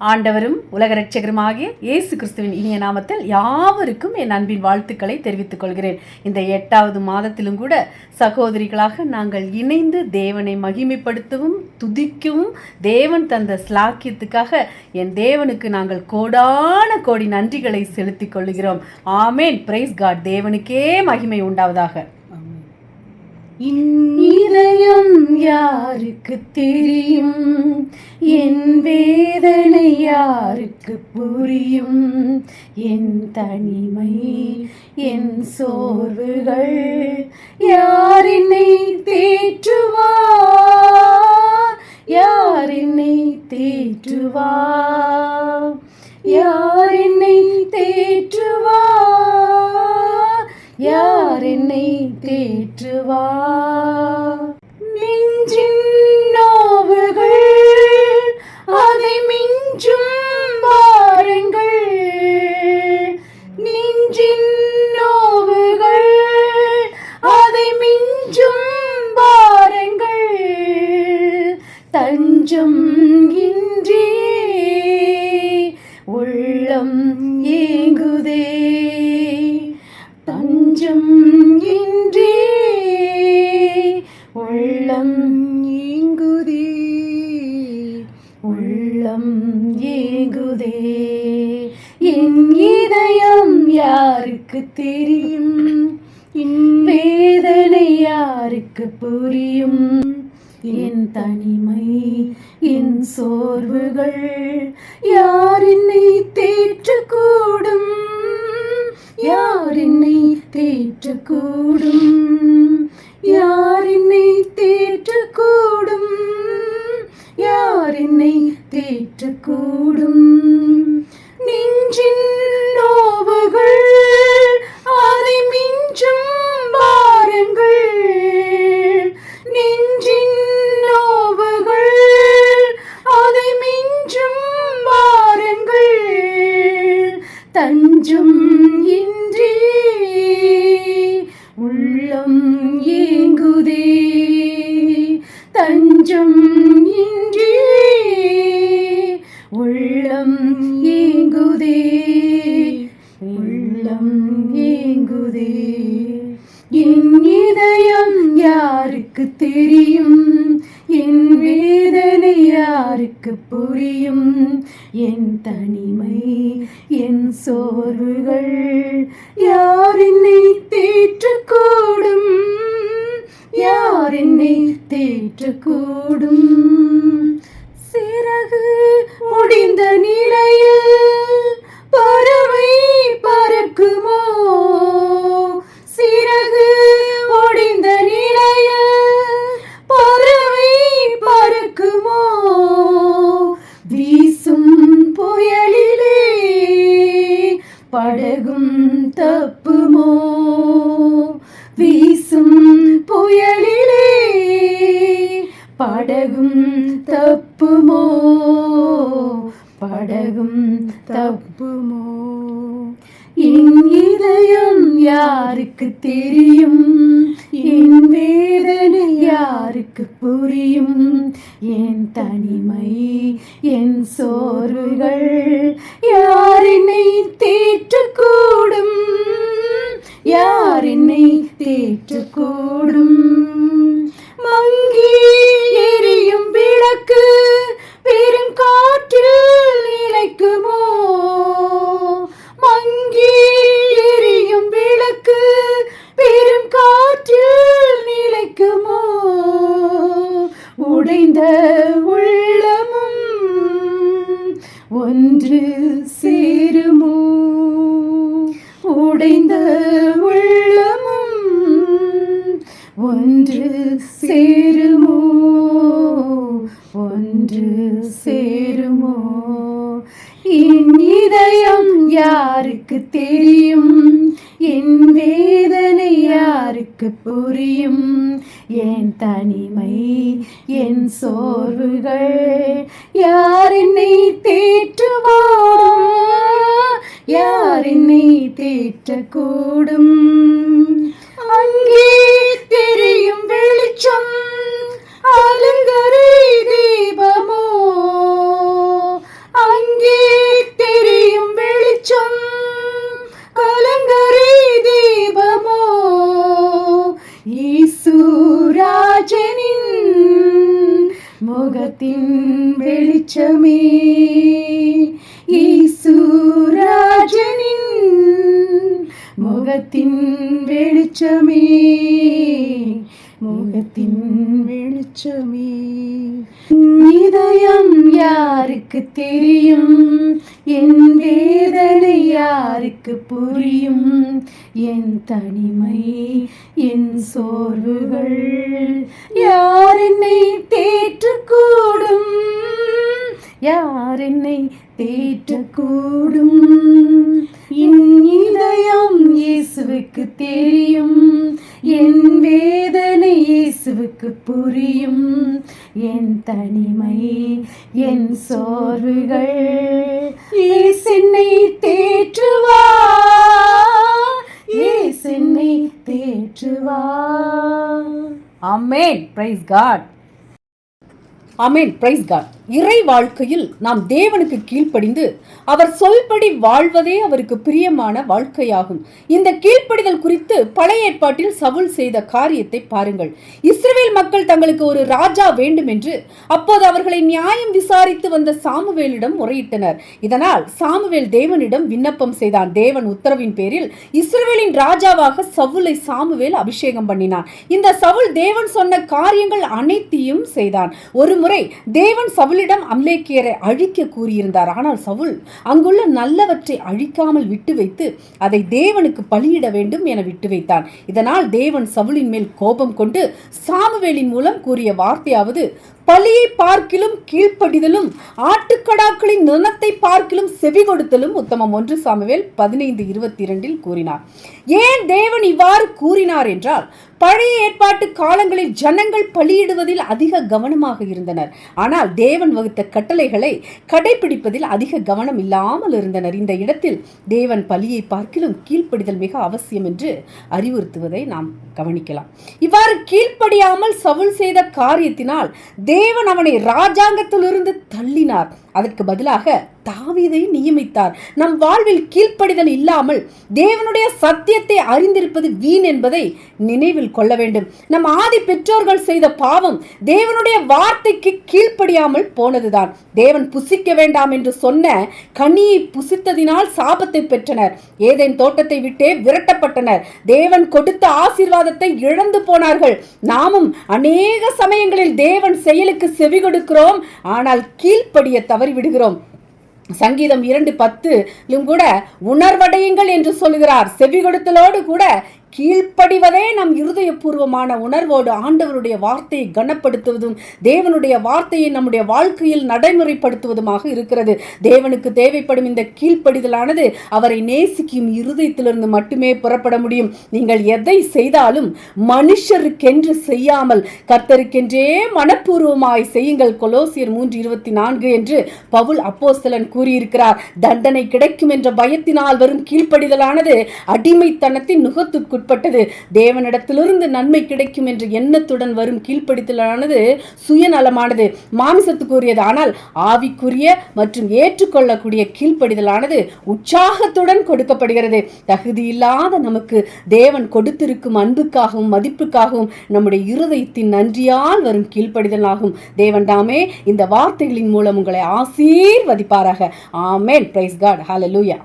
ஆண்டவரும் உலக ரட்சகருமாகிய இயேசு கிறிஸ்துவின் இனிய நாமத்தில் யாவருக்கும் என் அன்பின் வாழ்த்துக்களை தெரிவித்துக் கொள்கிறேன். இந்த எட்டாவது மாதத்திலும் கூட சகோதரிகளாக நாங்கள் இணைந்து தேவனை மகிமைப்படுத்தவும் துதிக்கவும் தேவன் தந்த ஸ்லாக்கியத்துக்காக என் தேவனுக்கு நாங்கள் கோடான கோடி நன்றிகளை செலுத்திக் கொள்கிறோம் ஆமேன். பிரைஸ் காட் தேவனுக்கே மகிமை உண்டாவதாக. இதயம் யாருக்கு தெரியும்? என் வேதனை யாருக்கு புரியும்? என் தனிமை என் சோர்வுகள் யார் என்னை தேற்றுவார் யார் என்னை தேற்றுவார் யார் என்னை தேற்றுவார் யார் என்னை தேற்றுவார். உள்ளம் ஏங்குதே. உள்ளம் ஏங்குதே. என் இதயம் யாருக்கு தெரியும்? என் வேதனை யாருக்கு புரியும்? என் தனிமை என் சோர்வுகள் யார் என்னை தேற்றக்கூடும்? யார் என்னை தேற்றக்கூடும்? யார் என்னை தேற்றக்கூடும்? யார் என்னை தேற்றக்கூடும்? நெஞ்சின் யார் என்னை தேற்றக்கூடும்? யார் என்னை தேற்றக்கூடும்? சிறகு முடிந்த நிலையில் படகும் தப்புமோ? படகும் தப்புமோ? என் இதயம் யாருக்கு தெரியும்? என் வேதனை யாருக்கு புரியும்? என் தனிமை என் சோர்வுகள் யார் என்னை தேற்றக்கூடும்? யார் என்னை தேற்றக்கூடும்? மங்கி எரியும் விளக்கு பெரும் காற்றில் நிலைக்குமோ? மங்கி எரியும் விளக்கு பெரும் காற்றில் நிலைக்குமோ? உடைந்த உள்ளமும் ஒன்று சேருமோ? உடைந்த ஒன்று சேருமோ? ஒன்று சேருமோ? என் இதயம் யாருக்கு தெரியும்? என் வேதனை யாருக்கு புரியும்? என் தனிமை என் சோர்வுகள் யார் என்னை தேற்றுவார் யார் என்னை தேற்றக்கூடும்? അങ്ങേ തിരിയും വെളിച്ചം അലങ്കരി ദീപമോ? അങ്ങേ തിരിയും വെളിച്ചം കലങ്കരി ദീപമോ? ഈസൂരാജനിൻ മുഖത്തിൻ വെളിച്ചമേ. முகத்தின் வெளிச்சமே. இதயம் யாருக்கு தெரியும்? என் வேதனை யாருக்கு புரியும்? என் தனிமை என் சோர்வுகள் யார் என்னை தேற்றக்கூடும்? யார் என்னை தேற்றக்கூடும்? என் தனிமை என் சோர்வுகள். இயேசென்னை தேற்றுவா. இயேசென்னை தேற்றுவா. Amen praise God amen praise God இறை வாழ்க்கையில் நாம் தேவனுக்கு கீழ்ப்படிந்து அவர் சொல்படி வாழ்வதே அவருக்கு பிரியமான வாழ்க்கையாகும். இந்த கீழ்ப்படிதல் குறித்து பழைய ஏற்பாட்டில் சவுல் செய்த காரியத்தை பாருங்கள். இஸ்ரேல் மக்கள் தங்களுக்கு ஒரு ராஜா வேண்டும் என்று அப்போது அவர்களை நியாயம் விசாரித்து வந்த சாமுவேலிடம் முறையிட்டனர். இதனால் சாமுவேல் தேவனிடம் விண்ணப்பம் செய்தான். தேவன் உத்தரவின் பேரில் இஸ்ரேலின் ராஜாவாக சவுலை சாமுவேல் அபிஷேகம் பண்ணினான். இந்த சவுல் தேவன் சொன்ன காரியங்கள் அனைத்தையும் செய்தான். ஒருமுறை தேவன் தேவன் சவுலிடம் அம்லேக்கியரை அழிக்க கூறியிருந்தார். ஆனால் சவுல் அங்குள்ள நல்லவற்றை அழிக்காமல் விட்டு வைத்து அதை தேவனுக்கு பலியிட வேண்டும் என விட்டு வைத்தான். இதனால் தேவன் சவுலின் மேல் கோபம் கொண்டு சாமுவேலின் மூலம் கூறிய வார்த்தையாவது பலியை பார்க்கிலும் கீழ்ப்படிதலும் ஆட்டுக்கடாக்களின் நினத்தை பார்க்கிலும் செவி கொடுத்தலும் உத்தமம் ஒன்று சாமுவேல் பதினைந்து இருபத்தி இரண்டில் கூறினார். ஏன் தேவன் இவ்வாறு கூறினார் என்றால் பழைய ஏற்பாட்டு காலங்களில் ஜனங்கள் பலியிடுவதில் அதிக கவனமாக இருந்தனர். ஆனால் தேவன் வகுத்த கட்டளைகளை கடைபிடிப்பதில் அதிக கவனம் இல்லாமல் இருந்தனர். இந்த இடத்தில் தேவன் பலியை பார்க்கிலும் கீழ்ப்படிதல் மிக அவசியம் என்று அறிவுறுத்துவதை நாம் கவனிக்கலாம். இவ்வாறு கீழ்ப்படியாமல் சவுல் செய்த காரியத்தினால் தேவன் அவனை ராஜாங்கத்திலிருந்து தள்ளினார். அதற்கு பதிலாக தாவீதை நியமித்தார். நம் வாழ்வில் கீழ்ப்படிதல் இல்லாமல் தேவனுடைய சத்தியத்தை அறிந்திருப்பது வீண் என்பதை நினைவில் கொள்ள வேண்டும். நம் ஆதி பெற்றோர்கள் செய்த பாவம் தேவனுடைய வார்த்தைக்கு கீழ்ப்படியாமல் போனதுதான். தேவன் புசிக்க வேண்டாம் என்று சொன்ன கனியை புசித்ததினால் சாபத்தை பெற்றனர். ஏதேன் தோட்டத்தை விட்டே விரட்டப்பட்டனர். தேவன் கொடுத்த ஆசீர்வாதத்தை இழந்து போனார்கள். நாமும் அநேக சமயங்களில் தேவன் செயலுக்கு செவி கொடுக்கிறோம். ஆனால் கீழ்ப்படிய தவறிவிடுகிறோம். சங்கீதம் இரண்டு பத்திலும் கூட உணர்வடையுங்கள் என்று சொல்கிறார் செவி கொடுத்தலோடு கூட கீழ்ப்படிவதே நம் இருதயபூர்வமான உணர்வோடு ஆண்டவருடைய வார்த்தையை கனப்படுத்துவதும் தேவனுடைய வார்த்தையை நம்முடைய வாழ்க்கையில் நடைமுறைப்படுத்துவதுமாக இருக்கிறது. தேவனுக்கு தேவைப்படும் இந்த கீழ்ப்படிதலானது அவரை நேசிக்கும் இருதயத்திலிருந்து மட்டுமே புறப்பட முடியும். நீங்கள் எதை செய்தாலும் மனுஷருக்கென்று செய்யாமல் கர்த்தருக்கென்றே மனப்பூர்வமாய் செய்யுங்கள். கொலோசியர் மூன்று இருபத்தி நான்கு என்று பவுல் அப்போஸ்தலன் கூறியிருக்கிறார். தண்டனை கிடைக்கும் என்ற பயத்தினால் வரும் கீழ்ப்படிதலானது அடிமைத்தனத்தின் நுகத்துக்கு உட்பட்டது. தேவனிடத்திலிருந்து நன்மை கிடைக்கும் என்ற எண்ணத்துடன் வரும் கீழ்ப்படுத்தலானது சுயநலமானது மாமிசத்துக்குரியது. ஆனால் ஆவிக்குரிய மற்றும் ஏற்றுக்கொள்ளக்கூடிய கீழ்ப்படிதலானது உற்சாகத்துடன் கொடுக்கப்படுகிறது. தகுதி இல்லாத நமக்கு தேவன் கொடுத்திருக்கும் அன்புக்காகவும் மதிப்புக்காகவும் நம்முடைய இருதயத்தின் நன்றியால் வரும் கீழ்ப்படிதலாகும். தேவன் தாமே இந்த வார்த்தைகளின் மூலம் உங்களை ஆசீர்வதிப்பாராக. ஆமேன். Price God hallelujah